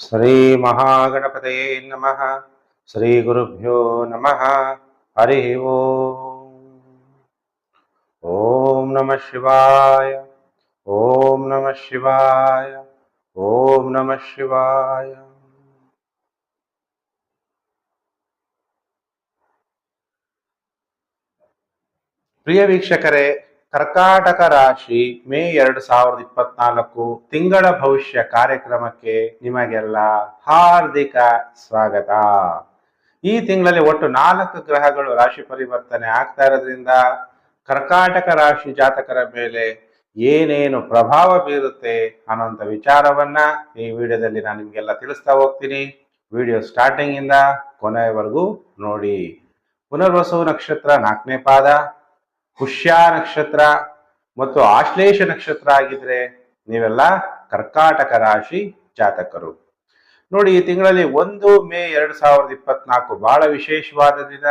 ಶ್ರೀ ಮಹಾಗಣಪತಯೇ ನಮಃ ಶ್ರೀ ಗುರುಭ್ಯೋ ನಮಃ ಹರಿ ಓಂ ನಮಃ ಶಿವಾಯ ಓಂ ನಮಃ ಶಿವಾಯ ಓಂ ನಮಃ ಶಿವಾಯ ಪ್ರಿಯ ವೀಕ್ಷಕರೇ ಕರ್ಕಾಟಕ ರಾಶಿ ಮೇ ಎರಡು ಸಾವಿರದ ಇಪ್ಪತ್ನಾಲ್ಕು ತಿಂಗಳ ಭವಿಷ್ಯ ಕಾರ್ಯಕ್ರಮಕ್ಕೆ ನಿಮಗೆಲ್ಲ ಹಾರ್ದಿಕ ಸ್ವಾಗತ. ಈ ತಿಂಗಳಲ್ಲಿ ಒಟ್ಟು ನಾಲ್ಕು ಗ್ರಹಗಳು ರಾಶಿ ಪರಿವರ್ತನೆ ಆಗ್ತಾ ಇರೋದ್ರಿಂದ ಕರ್ಕಾಟಕ ರಾಶಿ ಜಾತಕರ ಮೇಲೆ ಏನೇನು ಪ್ರಭಾವ ಬೀರುತ್ತೆ ಅನ್ನೋಂಥ ವಿಚಾರವನ್ನ ಈ ವಿಡಿಯೋದಲ್ಲಿ ನಾನು ನಿಮಗೆಲ್ಲ ತಿಳಿಸ್ತಾ ಹೋಗ್ತೀನಿ. ವಿಡಿಯೋ ಸ್ಟಾರ್ಟಿಂಗ್ ಇಂದ ಕೊನೆಯವರೆಗೂ ನೋಡಿ. ಪುನರ್ವಸು ನಕ್ಷತ್ರ ನಾಲ್ಕನೇ ಪಾದ. ಪುಷ್ಯ ನಕ್ಷತ್ರ ಮತ್ತು ಆಶ್ಲೇಷ ನಕ್ಷತ್ರ ಆಗಿದ್ರೆ ನೀವೆಲ್ಲ ಕರ್ಕಾಟಕ ರಾಶಿ ಜಾತಕರು. ನೋಡಿ, ಈ ತಿಂಗಳಲ್ಲಿ ಒಂದು ಮೇ ಎರಡ್ ಸಾವಿರದ ಇಪ್ಪತ್ನಾಲ್ಕು ಬಹಳ ವಿಶೇಷವಾದ ದಿನ.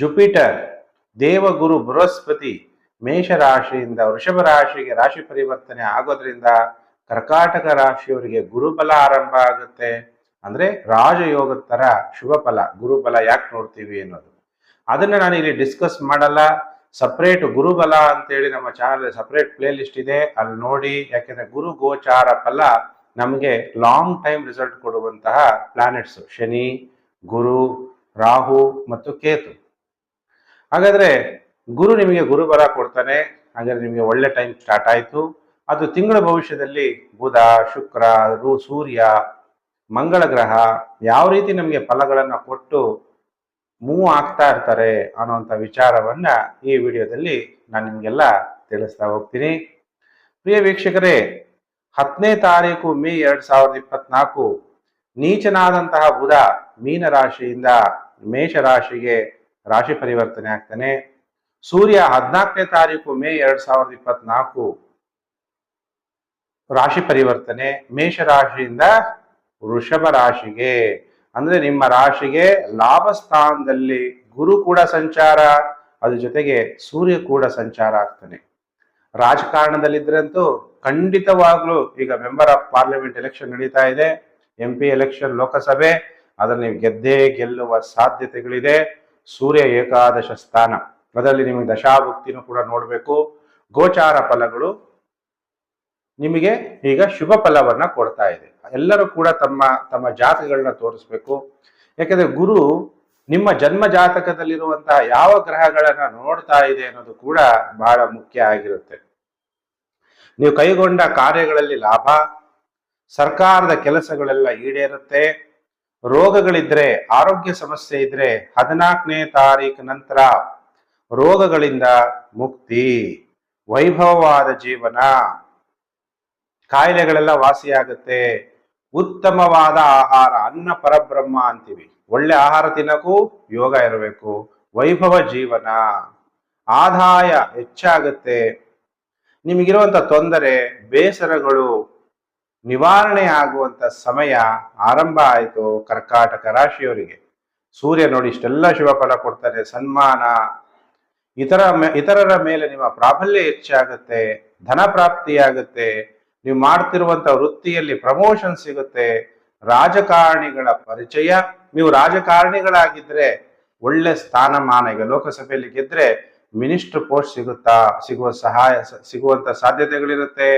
ಜುಪಿಟರ್, ದೇವಗುರು ಬೃಹಸ್ಪತಿ ಮೇಷ ರಾಶಿಯಿಂದ ವೃಷಭ ರಾಶಿಗೆ ರಾಶಿ ಪರಿವರ್ತನೆ ಆಗೋದ್ರಿಂದ ಕರ್ಕಾಟಕ ರಾಶಿಯವರಿಗೆ ಗುರುಬಲ ಆರಂಭ ಆಗುತ್ತೆ. ಅಂದ್ರೆ ರಾಜಯೋಗದ ತರ ಶುಭ ಫಲ, ಗುರುಬಲ ಯಾಕೆ ನೋಡ್ತೀವಿ ಅನ್ನೋದು. ಅದನ್ನ ನಾನು ಇಲ್ಲಿ ಡಿಸ್ಕಸ್ ಮಾಡಲ್ಲ. ಸಪ್ರೇಟ್ ಗುರುಬಲ ಅಂತೇಳಿ ನಮ್ಮ ಚಾನಲ್ ಸಪ್ರೇಟ್ ಪ್ಲೇ ಲಿಸ್ಟ್ ಇದೆ. ಅಲ್ಲಿ ನೋಡಿ, ಯಾಕೆಂದ್ರೆ ಗುರು ಗೋಚಾರ ಫಲ ನಮಗೆ ಲಾಂಗ್ ಟೈಮ್ ರಿಸಲ್ಟ್ ಕೊಡುವಂತಹ ಪ್ಲಾನೆಟ್ಸ್ ಶನಿ, ಗುರು, ರಾಹು ಮತ್ತು ಕೇತು. ಹಾಗಾದ್ರೆ ಗುರು ನಿಮಗೆ ಗುರುಬಲ ಕೊಡ್ತಾನೆ. ಹಾಗಾದ್ರೆ ನಿಮಗೆ ಒಳ್ಳೆ ಟೈಮ್ ಸ್ಟಾರ್ಟ್ ಆಯಿತು. ಅದು ತಿಂಗಳ ಭವಿಷ್ಯದಲ್ಲಿ ಬುಧ, ಶುಕ್ರ ಸೂರ್ಯ, ಮಂಗಳ ಗ್ರಹ ಯಾವ ರೀತಿ ನಮಗೆ ಫಲಗಳನ್ನು ಕೊಟ್ಟು ಮೂವ್ ಆಗ್ತಾ ಇರ್ತಾರೆ ಅನ್ನುವಂಥ ವಿಚಾರವನ್ನ ಈ ವಿಡಿಯೋದಲ್ಲಿ ನಾನು ನಿಮಗೆಲ್ಲ ತಿಳಿಸ್ತಾ ಹೋಗ್ತೀನಿ. ಪ್ರಿಯ ವೀಕ್ಷಕರೇ ಹತ್ತನೇ ತಾರೀಕು ಮೇ ಎರಡ್ ಸಾವಿರದ ಇಪ್ಪತ್ನಾಲ್ಕು, ನೀಚನಾದಂತಹ ಬುಧ ಮೀನ ರಾಶಿಯಿಂದ ಮೇಷ ರಾಶಿಗೆ ರಾಶಿ ಪರಿವರ್ತನೆ ಆಗ್ತಾನೆ. ಸೂರ್ಯ ಹದಿನಾಲ್ಕನೇ ತಾರೀಕು ಮೇ ಎರಡ್ ಸಾವಿರದ ಇಪ್ಪತ್ನಾಲ್ಕು, ರಾಶಿ ಪರಿವರ್ತನೆ ಮೇಷ ರಾಶಿಯಿಂದ ವೃಷಭ ರಾಶಿಗೆ. ಅಂದ್ರೆ ನಿಮ್ಮ ರಾಶಿಗೆ ಲಾಭ ಸ್ಥಾನದಲ್ಲಿ ಗುರು ಕೂಡ ಸಂಚಾರ, ಅದ್ರ ಜೊತೆಗೆ ಸೂರ್ಯ ಕೂಡ ಸಂಚಾರ ಆಗ್ತಾನೆ. ರಾಜಕಾರಣದಲ್ಲಿದ್ರಂತೂ ಖಂಡಿತವಾಗ್ಲೂ ಈಗ ಮೆಂಬರ್ ಆಫ್ ಪಾರ್ಲಿಮೆಂಟ್ ಎಲೆಕ್ಷನ್ ನಡೀತಾ ಇದೆ. ಎಂ ಪಿ ಎಲೆಕ್ಷನ್ ಲೋಕಸಭೆ ಅದರಲ್ಲಿ ನೀವು ಗೆದ್ದೇ ಗೆಲ್ಲುವ ಸಾಧ್ಯತೆಗಳಿದೆ. ಸೂರ್ಯ ಏಕಾದಶ ಸ್ಥಾನ. ಅದರಲ್ಲಿ ನಿಮಗೆ ದಶಾಭುಕ್ತಿನೂ ಕೂಡ ನೋಡಬೇಕು. ಗೋಚಾರ ಫಲಗಳು ನಿಮಗೆ ಈಗ ಶುಭ ಫಲವನ್ನ ಕೊಡ್ತಾ ಇದೆ. ಎಲ್ಲರೂ ಕೂಡ ತಮ್ಮ ತಮ್ಮ ಜಾತಕಗಳನ್ನ ತೋರಿಸ್ಬೇಕು. ಯಾಕಂದ್ರೆ ಗುರು ನಿಮ್ಮ ಜನ್ಮ ಜಾತಕದಲ್ಲಿರುವಂತಹ ಯಾವ ಗ್ರಹಗಳನ್ನ ನೋಡ್ತಾ ಇದೆ ಅನ್ನೋದು ಕೂಡ ಬಹಳ ಮುಖ್ಯ ಆಗಿರುತ್ತೆ. ನೀವು ಕೈಗೊಂಡ ಕಾರ್ಯಗಳಲ್ಲಿ ಲಾಭ, ಸರ್ಕಾರದ ಕೆಲಸಗಳೆಲ್ಲ ಈಡೇರುತ್ತೆ. ರೋಗಗಳಿದ್ರೆ, ಆರೋಗ್ಯ ಸಮಸ್ಯೆ ಇದ್ರೆ ಹದಿನಾಲ್ಕನೇ ತಾರೀಕು ನಂತರ ರೋಗಗಳಿಂದ ಮುಕ್ತಿ, ವೈಭವವಾದ ಜೀವನ. ಕಾಯಿಲೆಗಳೆಲ್ಲ ವಾಸಿಯಾಗುತ್ತೆ. ಉತ್ತಮವಾದ ಆಹಾರ, ಅನ್ನ ಪರಬ್ರಹ್ಮ ಅಂತೀವಿ. ಒಳ್ಳೆ ಆಹಾರ ತಿನ್ನಕ್ಕೂ ಯೋಗ ಇರಬೇಕು. ವೈಭವ ಜೀವನ. ಆದಾಯ ಹೆಚ್ಚಾಗುತ್ತೆ. ನಿಮಗಿರುವಂತ ತೊಂದರೆ, ಬೇಸರಗಳು, ನಿವಾರಣೆ ಆಗುವಂತ ಸಮಯ ಆರಂಭ ಆಯಿತು ಕರ್ಕಾಟಕ ರಾಶಿಯವರಿಗೆ. ಸೂರ್ಯ ನೋಡಿ ಇಷ್ಟೆಲ್ಲ ಶುಭ ಫಲ ಕೊಡ್ತಾರೆ ಸನ್ಮಾನ. ಇತರ ಇತರರ ಮೇಲೆ ನಿಮ್ಮ ಪ್ರಾಬಲ್ಯ ಹೆಚ್ಚಾಗುತ್ತೆ, ಧನ ಪ್ರಾಪ್ತಿಯಾಗುತ್ತೆ. ನೀವು ಮಾಡ್ತಿರುವಂತ ವೃತ್ತಿಯಲ್ಲಿ ಪ್ರಮೋಷನ್ ಸಿಗುತ್ತೆ. ರಾಜಕಾರಣಿಗಳ ಪರಿಚಯ. ನೀವು ರಾಜಕಾರಣಿಗಳಾಗಿದ್ರೆ ಒಳ್ಳೆ ಸ್ಥಾನಮಾನ. ಈಗ ಲೋಕಸಭೆಯಲ್ಲಿ ಗೆದ್ರೆ ಮಿನಿಸ್ಟರ್ ಪೋಸ್ಟ್ ಸಿಗುತ್ತಾ? ಸಿಗುವ ಸಹಾಯ ಸಿಗುವಂತ ಸಾಧ್ಯತೆಗಳಿರುತ್ತೆ.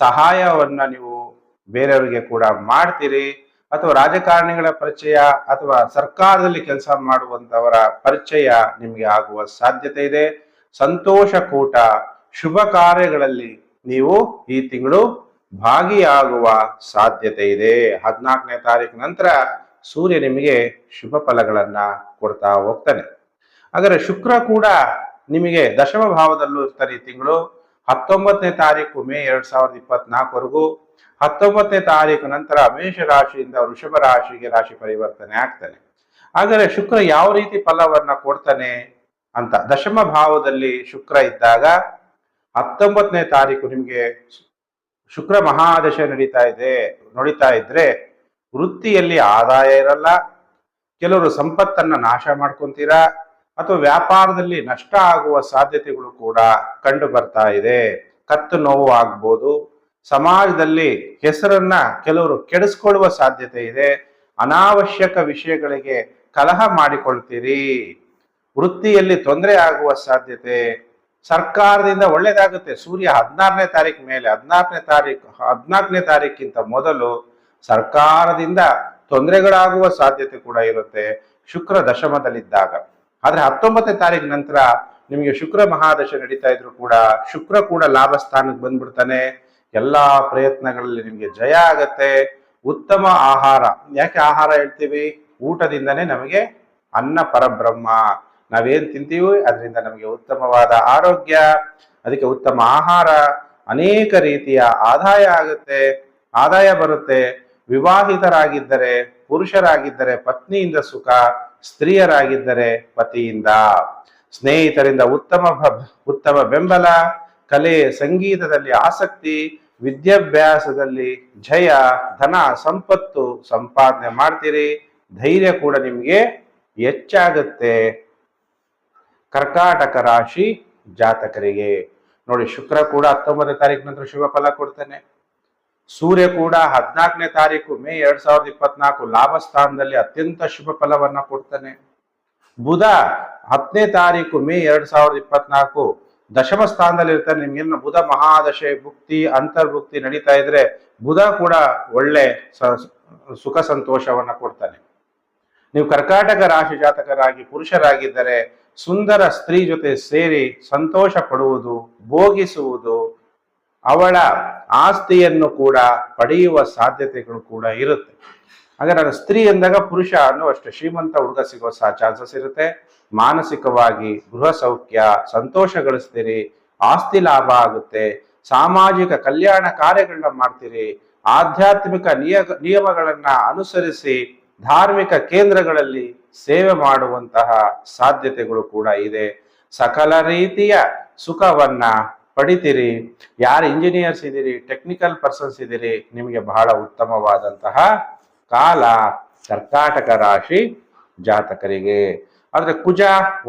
ಸಹಾಯವನ್ನ ನೀವು ಬೇರೆಯವರಿಗೆ ಕೂಡ ಮಾಡ್ತೀರಿ. ಅಥವಾ ರಾಜಕಾರಣಿಗಳ ಪರಿಚಯ ಅಥವಾ ಸರ್ಕಾರದಲ್ಲಿ ಕೆಲಸ ಮಾಡುವಂತವರ ಪರಿಚಯ ನಿಮಗೆ ಆಗುವ ಸಾಧ್ಯತೆ ಇದೆ. ಸಂತೋಷ ಕೂಟ, ಶುಭ ಕಾರ್ಯಗಳಲ್ಲಿ ನೀವು ಈ ತಿಂಗಳು ಭಾಗಿಯಾಗುವ ಸಾಧ್ಯತೆ ಇದೆ. ಹದಿನಾಲ್ಕನೇ ತಾರೀಕು ನಂತರ ಸೂರ್ಯ ನಿಮಗೆ ಶುಭ ಫಲಗಳನ್ನ ಕೊಡ್ತಾ ಹೋಗ್ತಾನೆ. ಆದರೆ ಶುಕ್ರ ಕೂಡ ನಿಮಗೆ ದಶಮ ಭಾವದಲ್ಲೂ ಇರ್ತಾರೆ ಈ ತಿಂಗಳು. ಹತ್ತೊಂಬತ್ತನೇ ತಾರೀಕು ಮೇ ಎರಡ್ ಸಾವಿರದ ಇಪ್ಪತ್ನಾಲ್ಕವರೆಗೂ. ಹತ್ತೊಂಬತ್ತನೇ ತಾರೀಕು ನಂತರ ಮೇಷ ರಾಶಿಯಿಂದ ವೃಷಭ ರಾಶಿಗೆ ರಾಶಿ ಪರಿವರ್ತನೆ ಆಗ್ತಾನೆ. ಆದರೆ ಶುಕ್ರ ಯಾವ ರೀತಿ ಫಲವನ್ನ ಕೊಡ್ತಾನೆ ಅಂತ ದಶಮ ಭಾವದಲ್ಲಿ ಶುಕ್ರ ಇದ್ದಾಗ ಹತ್ತೊಂಬತ್ತನೇ ತಾರೀಕು ನಿಮಗೆ ಶುಕ್ರ ಮಹಾದಶ ನಡೀತಾ ಇದೆ, ನಡೀತಾ ಇದ್ರೆ ವೃತ್ತಿಯಲ್ಲಿ ಆದಾಯ ಇರಲ್ಲ. ಕೆಲವರು ಸಂಪತ್ತನ್ನ ನಾಶ ಮಾಡ್ಕೊಂತೀರಾ? ಅಥವಾ ವ್ಯಾಪಾರದಲ್ಲಿ ನಷ್ಟ ಆಗುವ ಸಾಧ್ಯತೆಗಳು ಕೂಡ ಕಂಡು ಬರ್ತಾ ಇದೆ. ಕತ್ತು ನೋವು ಆಗ್ಬೋದು. ಸಮಾಜದಲ್ಲಿ ಹೆಸರನ್ನ ಕೆಲವರು ಕೆಡಿಸ್ಕೊಳ್ಳುವ ಸಾಧ್ಯತೆ ಇದೆ. ಅನಾವಶ್ಯಕ ವಿಷಯಗಳಿಗೆ ಕಲಹ ಮಾಡಿಕೊಳ್ತೀರಿ. ವೃತ್ತಿಯಲ್ಲಿ ತೊಂದರೆ ಆಗುವ ಸಾಧ್ಯತೆ ಸರ್ಕಾರದಿಂದ ಒಳ್ಳೇದಾಗುತ್ತೆ. ಸೂರ್ಯ ಹದಿನಾರನೇ ತಾರೀಕು ಮೇಲೆ ಹದಿನಾಲ್ಕನೇ ತಾರೀಕು ಹದಿನಾಲ್ಕನೇ ತಾರೀಕಿಂತ ಮೊದಲು ಸರ್ಕಾರದಿಂದ ತೊಂದರೆಗಳಾಗುವ ಸಾಧ್ಯತೆ ಕೂಡ ಇರುತ್ತೆ ಶುಕ್ರ ದಶಮದಲ್ಲಿದ್ದಾಗ. ಆದ್ರೆ ಹತ್ತೊಂಬತ್ತನೇ ತಾರೀಕು ನಂತರ ನಿಮಗೆ ಶುಕ್ರ ಮಹಾದಶ ನಡೀತಾ ಇದ್ರು ಕೂಡ ಶುಕ್ರ ಕೂಡ ಲಾಭ ಸ್ಥಾನಕ್ಕೆ ಬಂದ್ಬಿಡ್ತಾನೆ. ಎಲ್ಲಾ ಪ್ರಯತ್ನಗಳಲ್ಲಿ ನಿಮಗೆ ಜಯ ಆಗತ್ತೆ. ಉತ್ತಮ ಆಹಾರ. ಯಾಕೆ ಆಹಾರ ಹೇಳ್ತೀವಿ? ಊಟದಿಂದನೇ ನಮಗೆ ಅನ್ನ ಪರಬ್ರಹ್ಮ. ನಾವೇನ್ ತಿಂತೀವೋ ಅದರಿಂದ ನಮಗೆ ಉತ್ತಮವಾದ ಆರೋಗ್ಯ, ಅದಕ್ಕೆ ಉತ್ತಮ ಆಹಾರ, ಅನೇಕ ರೀತಿಯ ಆದಾಯ ಆಗುತ್ತೆ, ಆದಾಯ ಬರುತ್ತೆ. ವಿವಾಹಿತರಾಗಿದ್ದರೆ, ಪುರುಷರಾಗಿದ್ದರೆ ಪತ್ನಿಯಿಂದ ಸುಖ, ಸ್ತ್ರೀಯರಾಗಿದ್ದರೆ ಪತಿಯಿಂದ. ಸ್ನೇಹಿತರಿಂದ ಉತ್ತಮ ಉತ್ತಮ ಬೆಂಬಲ, ಕಲೆ, ಸಂಗೀತದಲ್ಲಿ ಆಸಕ್ತಿ, ವಿದ್ಯಾಭ್ಯಾಸದಲ್ಲಿ ಜಯ, ಧನ, ಸಂಪತ್ತು ಸಂಪಾದನೆ ಮಾಡ್ತೀರಿ. ಧೈರ್ಯ ಕೂಡ ನಿಮಗೆ ಹೆಚ್ಚಾಗುತ್ತೆ. ಕರ್ಕಾಟಕ ರಾಶಿ ಜಾತಕರಿಗೆ. ನೋಡಿ, ಶುಕ್ರ ಕೂಡ ಹತ್ತೊಂಬತ್ತನೇ ತಾರೀಕು ನಂತರ ಶುಭ ಫಲ ಕೊಡ್ತಾನೆ. ಸೂರ್ಯ ಕೂಡ ಹದಿನಾಲ್ಕನೇ ತಾರೀಕು ಮೇ ಎರಡ್ ಸಾವಿರದ ಇಪ್ಪತ್ನಾಲ್ಕು ಲಾಭ ಸ್ಥಾನದಲ್ಲಿ ಅತ್ಯಂತ ಶುಭ ಫಲವನ್ನ ಕೊಡ್ತಾನೆ. ಬುಧ ಹತ್ತನೇ ತಾರೀಕು ಮೇ ಎರಡ್ ಸಾವಿರದ ಇಪ್ಪತ್ನಾಲ್ಕು ದಶಮ ಸ್ಥಾನದಲ್ಲಿ ಇರ್ತಾನೆ. ನಿಮ್ಗೇನು ಬುಧ ಮಹಾದಶೆ, ಭುಕ್ತಿ, ಅಂತರ್ಭುಕ್ತಿ ನಡೀತಾ ಇದ್ರೆ ಬುಧ ಕೂಡ ಒಳ್ಳೆ ಸುಖ ಸಂತೋಷವನ್ನ ಕೊಡ್ತಾನೆ. ನೀವು ಕರ್ಕಾಟಕ ರಾಶಿ ಜಾತಕರಾಗಿ, ಪುರುಷರಾಗಿದ್ದರೆ ಸುಂದರ ಸ್ತ್ರೀ ಜೊತೆ ಸೇರಿ ಸಂತೋಷ ಪಡುವುದು, ಭೋಗಿಸುವುದು ಅವಳ ಆಸ್ತಿಯನ್ನು ಕೂಡ ಪಡೆಯುವ ಸಾಧ್ಯತೆಗಳು ಕೂಡ ಇರುತ್ತೆ. ಹಾಗೆ ನಾನು ಸ್ತ್ರೀ ಎಂದಾಗ ಪುರುಷ ಅನ್ನುವಷ್ಟು ಶ್ರೀಮಂತ ಹುಡುಗ ಸಿಗೋ ಸಹ ಚಾನ್ಸಸ್ ಇರುತ್ತೆ. ಮಾನಸಿಕವಾಗಿ ಗೃಹ ಸೌಖ್ಯ ಸಂತೋಷ ಗಳಿಸ್ತೀರಿ ಆಸ್ತಿ ಲಾಭ ಆಗುತ್ತೆ. ಸಾಮಾಜಿಕ ಕಲ್ಯಾಣ ಕಾರ್ಯಗಳನ್ನ ಮಾಡ್ತೀರಿ. ಆಧ್ಯಾತ್ಮಿಕ ನಿಯ ನಿಯಮಗಳನ್ನ ಅನುಸರಿಸಿ ಧಾರ್ಮಿಕ ಕೇಂದ್ರಗಳಲ್ಲಿ ಸೇವೆ ಮಾಡುವಂತಹ ಸಾಧ್ಯತೆಗಳು ಕೂಡ ಇದೆ. ಸಕಲ ರೀತಿಯ ಸುಖವನ್ನ ಪಡಿತೀರಿ. ಯಾರು ಇಂಜಿನಿಯರ್ಸ್ ಇದ್ದೀರಿ ಟೆಕ್ನಿಕಲ್ ಪರ್ಸನ್ಸ್ ಇದ್ದೀರಿ, ನಿಮಗೆ ಬಹಳ ಉತ್ತಮವಾದಂತಹ ಕಾಲ ಕರ್ಕಾಟಕ ರಾಶಿ ಜಾತಕರಿಗೆ. ಆದ್ರೆ ಕುಜ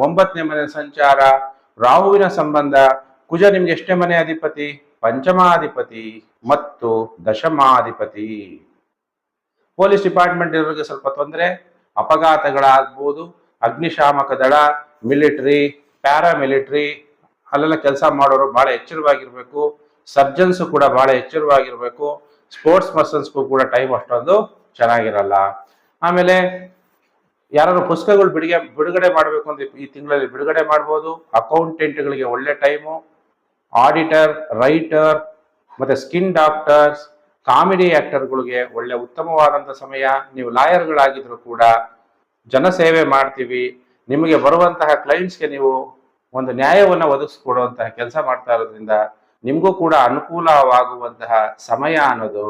ಒಂಬತ್ತನೇ ಮನೆ ಸಂಚಾರ, ರಾಹುವಿನ ಸಂಬಂಧ, ಕುಜ ನಿಮ್ಗೆ ಎಷ್ಟನೇ ಮನೆ ಅಧಿಪತಿ? ಪಂಚಮಾಧಿಪತಿ ಮತ್ತು ದಶಮಾಧಿಪತಿ. ಪೊಲೀಸ್ ಡಿಪಾರ್ಟ್ಮೆಂಟ್ ಇರೋರಿಗೆ ಸ್ವಲ್ಪ ತೊಂದರೆ, ಅಪಘಾತಗಳಾಗ್ಬೋದು, ಅಗ್ನಿಶಾಮಕ ದಳ, ಮಿಲಿಟರಿ, ಪ್ಯಾರಾಮಿಲಿಟ್ರಿ, ಅಲ್ಲೆಲ್ಲ ಕೆಲಸ ಮಾಡೋರು ಭಾಳ ಎಚ್ಚರವಾಗಿರ್ಬೇಕು, ಸರ್ಜನ್ಸ್ ಕೂಡ ಭಾಳ ಎಚ್ಚರವಾಗಿರ್ಬೇಕು, ಸ್ಪೋರ್ಟ್ಸ್ ಪರ್ಸನ್ಸ್ಗೂ ಕೂಡ ಟೈಮ್ ಅಷ್ಟೊಂದು ಚೆನ್ನಾಗಿರಲ್ಲ. ಆಮೇಲೆ ಯಾರು ಪುಸ್ತಕಗಳು ಬಿಡುಗೆ, ಬಿಡುಗಡೆ ಮಾಡಬೇಕು ಅಂದ್ರೆ ಈ ತಿಂಗಳಲ್ಲಿ ಬಿಡುಗಡೆ ಮಾಡ್ಬೋದು, ಅಕೌಂಟೆಂಟ್ಗಳಿಗೆ ಒಳ್ಳೆ ಟೈಮು, ಆಡಿಟರ್, ರೈಟರ್, ಮತ್ತೆ ಸ್ಕಿನ್ ಡಾಕ್ಟರ್ಸ್ ಕಾಮಿಡಿ ಆಕ್ಟರ್ಗಳಿಗೆ ಒಳ್ಳೆ ಉತ್ತಮವಾದಂಥ ಸಮಯ, ನೀವು ಲಾಯರ್ಗಳಾಗಿದ್ರು ಕೂಡ ಜನಸೇವೆ ಮಾಡ್ತೀವಿ. ನಿಮಗೆ ಬರುವಂತಹ ಕ್ಲೈಂಟ್ಸ್ಗೆ ನೀವು ಒಂದು ನ್ಯಾಯವನ್ನು ಒದಗಿಸ್ಕೊಡುವಂತಹ ಕೆಲಸ ಮಾಡ್ತಾ ಇರೋದ್ರಿಂದ ನಿಮಗೂ ಕೂಡ ಅನುಕೂಲವಾಗುವಂತಹ ಸಮಯ ಅನ್ನೋದು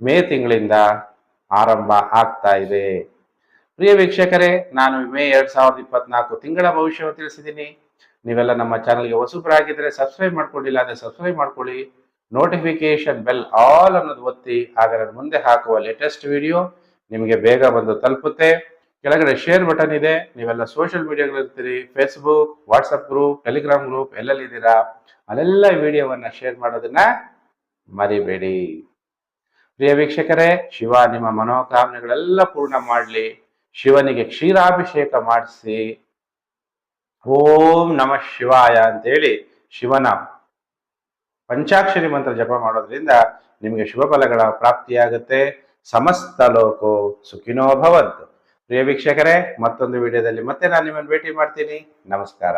ಮೇ ತಿಂಗಳಿಂದ ಆರಂಭ ಆಗ್ತಾ ಇದೆ. ಪ್ರಿಯ ವೀಕ್ಷಕರೇ, ನಾನು ಮೇ ಎರಡ್ ಸಾವಿರದ ಇಪ್ಪತ್ನಾಲ್ಕು ತಿಂಗಳ ಭವಿಷ್ಯವನ್ನು ತಿಳಿಸಿದ್ದೀನಿ. ನೀವೆಲ್ಲ ನಮ್ಮ ಚಾನಲ್ಗೆ ಹೊಸಬ್ರಾಗಿದ್ದರೆ ಸಬ್ಸ್ಕ್ರೈಬ್ ಮಾಡ್ಕೊಂಡಿಲ್ಲ ಅಂದರೆ ಸಬ್ಸ್ಕ್ರೈಬ್ ಮಾಡ್ಕೊಳ್ಳಿ. ನೋಟಿಫಿಕೇಶನ್ ಬೆಲ್ ಆಲ್ ಅನ್ನೋದು ಒತ್ತಿ, ಆಗ ನಾನು ಮುಂದೆ ಹಾಕುವ ಲೇಟೆಸ್ಟ್ ವಿಡಿಯೋ ನಿಮಗೆ ಬೇಗ ಬಂದು ತಲುಪುತ್ತೆ. ಕೆಳಗಡೆ ಶೇರ್ ಬಟನ್ ಇದೆ. ನೀವೆಲ್ಲ social ಮೀಡಿಯಾಗಳಿರ್ತೀರಿ Facebook WhatsApp group Telegram group ಎಲ್ಲೆಲ್ಲಿದ್ದೀರಾ? ಅಲ್ಲೆಲ್ಲ ವಿಡಿಯೋವನ್ನು ಶೇರ್ ಮಾಡೋದನ್ನ ಮರಿಬೇಡಿ. ಪ್ರಿಯ ವೀಕ್ಷಕರೇ, ಶಿವ ನಿಮ್ಮ ಮನೋಕಾಮನೆಗಳೆಲ್ಲ ಪೂರ್ಣ ಮಾಡಲಿ. ಶಿವನಿಗೆ ಕ್ಷೀರಾಭಿಷೇಕ ಮಾಡಿಸಿ. ಓಂ ನಮಃ ಶಿವಾಯ ಅಂತೇಳಿ ಶಿವನ ಪಂಚಾಕ್ಷರಿ ಮಂತ್ರ ಜಪ ಮಾಡೋದ್ರಿಂದ ನಿಮಗೆ ಶುಭ ಫಲಗಳ ಪ್ರಾಪ್ತಿಯಾಗುತ್ತೆ. ಸಮಸ್ತ ಲೋಕೋ ಸುಖಿನೋ ಭವಂತು. ಪ್ರಿಯ ವೀಕ್ಷಕರೇ, ಮತ್ತೊಂದು ವಿಡಿಯೋದಲ್ಲಿ ಮತ್ತೆ ನಾನು ನಿಮ್ಮನ್ನು ಭೇಟಿ ಮಾಡ್ತೀನಿ. ನಮಸ್ಕಾರ.